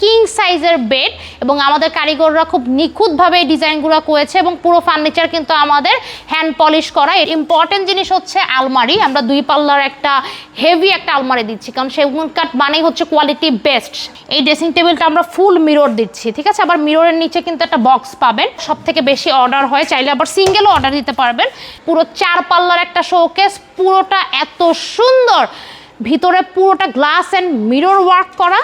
King সাইজের bed এবং আমাদের কারিগররা খুব নিখুঁতভাবে ডিজাইনগুলো করেছে এবং পুরো ফার্নিচার কিন্তু আমাদের হ্যান্ড পলিশ করা। ইম্পর্টেন্ট জিনিস হচ্ছে আলমারি। আমরা দুই পাল্লার একটা হেভি একটা আলমারি দিচ্ছি, কারণ সেগুন কাঠ মানেই হচ্ছে কোয়ালিটি বেস্ট এই ড্রেসিং টেবিলটা আমরা ফুল মিরর দিচ্ছি, ঠিক আছে? আবার মিররের নিচে কিন্তু একটা বক্স পাবেন। সব থেকে বেশি অর্ডার হয়, চাইলে আবার সিঙ্গেলও অর্ডার দিতে পারবেন। পুরো চার পাল্লার একটা শোকেস পুরোটা এত সুন্দর। ভিতরে পুরোটা গ্লাস অ্যান্ড মিরর ওয়ার্ক করা।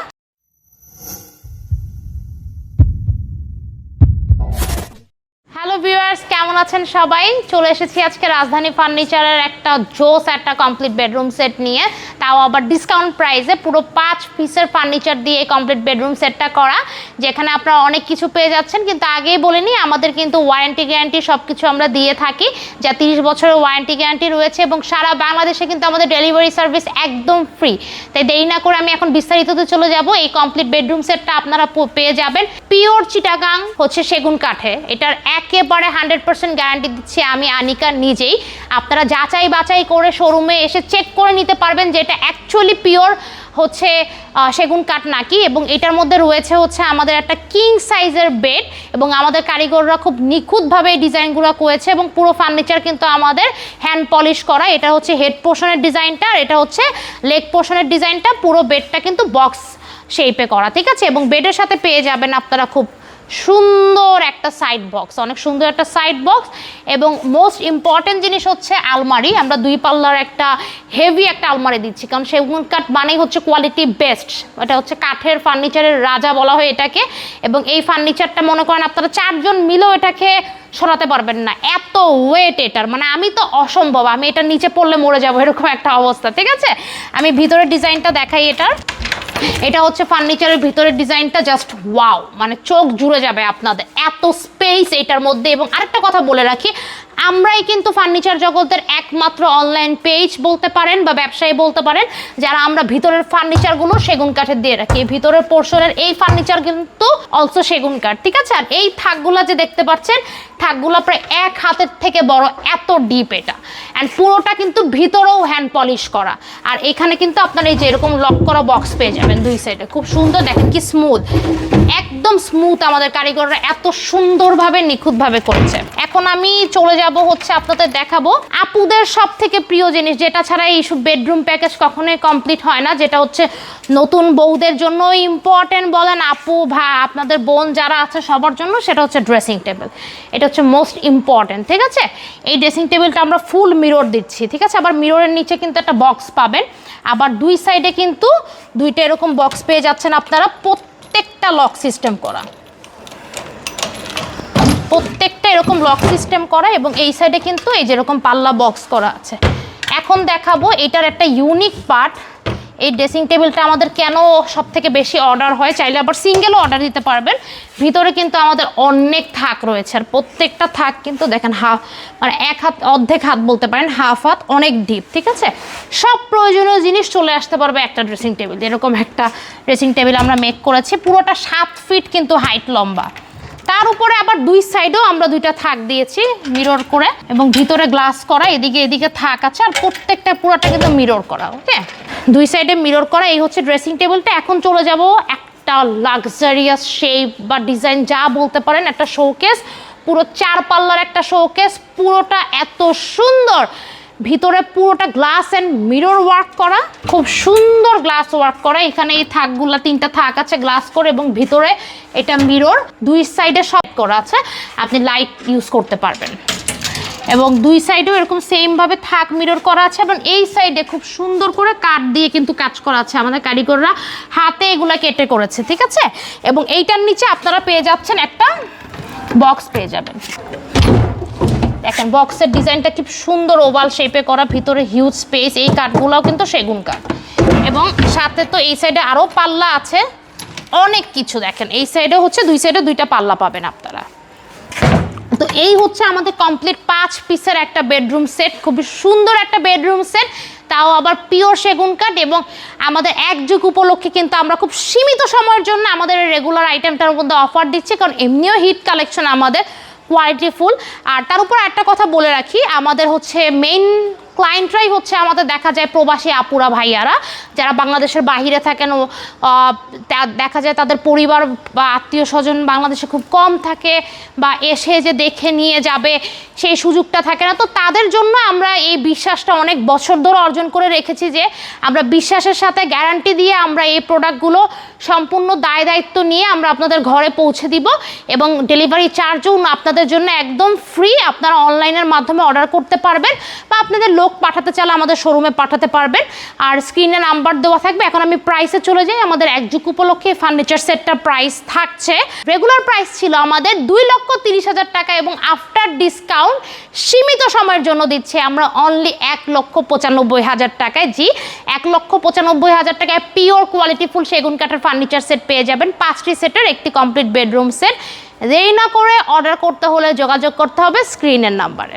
কেমন আছেন সবাই? চলে এসেছি আজকে রাজধানী ফার্নিচারের একটা জোস, একটা কমপ্লিট বেডরুম সেট নিয়ে। তাও আবার ডিসকাউন্ট প্রাইসে পুরো পাঁচ পিসের ফার্নিচার দিয়ে এই কমপ্লিট বেডরুম সেটটা করা, যেখানে আপনারা অনেক কিছু পেয়ে যাচ্ছেন। কিন্তু আগেই বলিনি আমাদের কিন্তু ওয়ারেন্টি গ্যারান্টি সব কিছু আমরা দিয়ে থাকি, যা তিরিশ বছরের ওয়ারেন্টি গ্যারান্টি রয়েছে এবং সারা বাংলাদেশে কিন্তু আমাদের ডেলিভারি সার্ভিস একদম ফ্রি তাই দেরি না করে আমি এখন বিস্তারিততে চলে যাব। এই কমপ্লিট বেডরুম সেটটা আপনারা পেয়ে যাবেন। পিওর চিটাগাং হচ্ছে সেগুন কাঠে এটার একেবারে হান্ড্রেড পার্সেন্ট গ্যারান্টি দিচ্ছি আমি, আনিকা নিজেই। আপনারা যাচাই বাছাই করে শোরুমে এসে চেক করে নিতে পারবেন যে এটা অ্যাকচুয়ালি পিওর হচ্ছে সেগুন কাঠ নাকি এবং এটার মধ্যে রয়েছে হচ্ছে আমাদের একটা কিং সাইজের বেড এবং আমাদের কারিগররা খুব নিখুঁতভাবে এই ডিজাইনগুলো করেছে এবং পুরো ফার্নিচার কিন্তু আমাদের হ্যান্ড পলিশ করা। এটা হচ্ছে হেড পোর্শনের ডিজাইনটা আর এটা হচ্ছে লেগ পোর্শনের ডিজাইনটা পুরো বেডটা কিন্তু বক্স শেপে করা, ঠিক আছে? এবং বেডের সাথে পেয়ে যাবেন আপনারা খুব সুন্দর একটা সাইড বক্স অনেক সুন্দর একটা সাইড বক্স এবং মোস্ট ইম্পর্টেন্ট জিনিস হচ্ছে আলমারি। আমরা দুই পাল্লার একটা হেভি একটা আলমারি দিচ্ছি, কারণ সেগুন কাঠ মানেই হচ্ছে কোয়ালিটি বেস্ট এটা হচ্ছে কাঠের ফার্নিচারের রাজা বলা হয় এটাকে এবং এই ফার্নিচারটা মনে করেন আপনারা চারজন মিলেও এটাকে সরাতে পারবেন না। এত ওয়েট এটার মানে আমি তো অসম্ভব, আমি এটা নিচে পড়লে মরে যাব, এরকম একটা অবস্থা, ঠিক আছে? আমি ভিতরের ডিজাইনটা দেখাই এটার। এটা হচ্ছে ফার্নিচারের ভিতরের ডিজাইনটা জাস্ট ওয়াও মানে চোখ জুড়ে যাবে আপনাদের। এত স্পেস এটার মধ্যে এবং আরেকটা কথা বলে রাখি আমরাই কিন্তু ফার্নিচার জগতের একমাত্র অনলাইন পেজ বলতে পারেন বা ব্যবসায়ী বলতে পারেন, যারা আমরা ভিতরের ফার্নিচারগুলো সেগুন কাঠের দিয়ে রাখি। ভিতরের পোর্শনের এই ফার্নিচার কিন্তু অলসো সেগুন কাঠ, ঠিক আছে? আর এই থাকগুলা যে দেখতে পাচ্ছেন, থাকগুলো প্রায় এক হাতের থেকে বড়, এত ডিপ এটা। অ্যান্ড পুরোটা কিন্তু ভিতরেও হ্যান্ড পলিশ করা। আর এখানে কিন্তু আপনার এই যে এরকম লক করা বক্স পেয়ে যাবেন দুই সাইডে খুব সুন্দর, দেখেন কি স্মুথ একদম স্মুথ আমাদের কারিগররা এত সুন্দরভাবে, নিখুঁতভাবে করেছে। এখন আমি চলে যাব হচ্ছে আপনাদের দেখাবো। আপুদের সব থেকে প্রিয় জিনিস, যেটা ছাড়া এই বেডরুম প্যাকেজ কখনোই কমপ্লিট হয় না, যেটা হচ্ছে নতুন বউদের জন্য ইম্পর্টেন্ট বলেন আপু, ভা আপনাদের বোন যারা আছে সবার জন্য, সেটা হচ্ছে ড্রেসিং টেবিল এটা হচ্ছে মোস্ট ইম্পর্টেন্ট ঠিক আছে? এই ড্রেসিং টেবিলটা আমরা ফুল মিরর দিচ্ছি, ঠিক আছে? আবার মিররের নিচে কিন্তু একটা বক্স পাবেন। আবার দুই সাইডে কিন্তু দুইটা এরকম বক্স পেয়ে যাচ্ছেন আপনারা প্রত্যেকটা লক সিস্টেম করা। প্রত্যেকটা এরকম লক সিস্টেম করা এবং এই সাইডে কিন্তু এই যেরকম পাল্লা বক্স করা আছে। এখন দেখাবো এটার একটা ইউনিক পার্ট এই ড্রেসিং টেবিলটা আমাদের কেন সব থেকে বেশি অর্ডার হয়? চাইলে আবার সিঙ্গেলও অর্ডার দিতে পারবেন। ভিতরে কিন্তু আমাদের অনেক থাক রয়েছে আর প্রত্যেকটা থাক কিন্তু দেখেন হাফ মানে এক হাত, অর্ধেক হাত বলতে পারেন হাফ হাত, অনেক ডিপ ঠিক আছে? সব প্রয়োজনীয় জিনিস চলে আসতে পারবে একটা ড্রেসিং টেবিল এরকম একটা ড্রেসিং টেবিল আমরা মেক করেছি। পুরোটা সাত ফিট কিন্তু হাইট লম্বা। তার উপরে আবার দুই সাইডেও আমরা দুইটা থাক দিয়েছি মিরর করে, এবং ভিতরে গ্লাস করা, এদিকে এদিকে থাক আছে, আর প্রত্যেকটা পুরোটা কিন্তু মিরর করা ওকে দুই সাইডে মিরর করা, এই হচ্ছে ড্রেসিং টেবিলটা এখন চলে যাব একটা লাক্সারিয়াস শেপ বা ডিজাইন যা বলতে পারেন একটা শোকেস পুরো চার পাল্লার একটা শোকেস পুরোটা এত সুন্দর। ভিতরে পুরোটা গ্লাস অ্যান্ড মিরর ওয়ার্ক করা, খুব সুন্দর গ্লাস ওয়ার্ক করা। এখানে এই থাকগুলা তিনটা থাক আছে গ্লাস করে এবং ভিতরে এটা মিরর দুই সাইডে সব করা আছে। আপনি লাইট ইউজ করতে পারবেন। এবং দুই সাইডেও এরকম সেমভাবে থাক মিরর করা আছে এবং এই সাইডে খুব সুন্দর করে কাঠ দিয়ে কিন্তু কাজ করা আছে আমাদের কারিগররা। হাতে এগুলা কেটে করেছে, ঠিক আছে? এবং এইটার নিচে আপনারা পেয়ে যাচ্ছেন একটা বক্স পেয়ে যাবেন। দেখেন বক্সের ডিজাইনটা খুব সুন্দর ওভাল শেপে করা, ভিতরে হিউজ স্পেস এই কাঠগুলোও কিন্তু সেগুন কাঠ। এবং সাথে তো এই সাইডে আরও পাল্লা আছে, অনেক কিছু দেখেন, এই সাইডে হচ্ছে, দুই সাইডে দুইটা পাল্লা পাবেন আপনারা। তো এই হচ্ছে আমাদের কমপ্লিট পাঁচ পিসের একটা বেডরুম সেট খুবই সুন্দর একটা বেডরুম সেট তাও আবার পিওর সেগুন কাঠ এবং আমাদের এক যুগ উপলক্ষে কিন্তু আমরা খুব সীমিত সময়ের জন্য আমাদের রেগুলার আইটেমটার মধ্যে অফার দিচ্ছি, কারণ এমনিও হিট কালেকশন আমাদের কোয়ালিটি ফুল আর তার উপর একটা কথা বলে রাখি, আমাদের হচ্ছে মেইন ক্লায়েন্টরাই হচ্ছে আমাদের দেখা যায় প্রবাসী আপুরা, ভাইয়ারা, যারা বাংলাদেশের বাইরে থাকেন দেখা যায় তাদের পরিবার বা আত্মীয় স্বজন বাংলাদেশে খুব কম থাকে বা এসে যে দেখে নিয়ে যাবে সেই সুযোগটা থাকে না। তো তাদের জন্য আমরা এই বিশ্বাসটা অনেক বছর ধরে অর্জন করে রেখেছি যে আমরা বিশ্বাসের সাথে গ্যারান্টি দিয়ে আমরা এই প্রোডাক্টগুলো সম্পূর্ণ দায় দায়িত্ব নিয়ে আমরা আপনাদের ঘরে পৌঁছে দিব এবং ডেলিভারি চার্জও আপনাদের জন্য একদম ফ্রি আপনারা অনলাইনের মাধ্যমে অর্ডার করতে পারবেন বা আপনাদের লোক পাঠাতে চাইলে আমাদের শোরুমে পাঠাতে পারবেন। আর স্ক্রিনে নাম্বার দেওয়া থাকবে। এখন আমি প্রাইসে চলে যাই। আমাদের এক যুগ উপলক্ষে ফার্নিচার সেটটার প্রাইস থাকছে। রেগুলার প্রাইস ছিল আমাদের দুই লক্ষ তিরিশ হাজার টাকা এবং আফটার ডিসকাউন্ট সীমিত সময়ের জন্য দিচ্ছে আমরা অনলি এক লক্ষ পঁচানব্বই হাজার টাকায়। জি, এক লক্ষ পঁচানব্বই হাজার টাকায় পিওর কোয়ালিটি ফুল সেগুন কাঠের ফার্নিচার সেট পেয়ে যাবেন। পাঁচটি সেটের একটি কমপ্লিট বেডরুম সেট দেরি না করে অর্ডার করতে হলে যোগাযোগ করতে হবে স্ক্রিনের নাম্বারে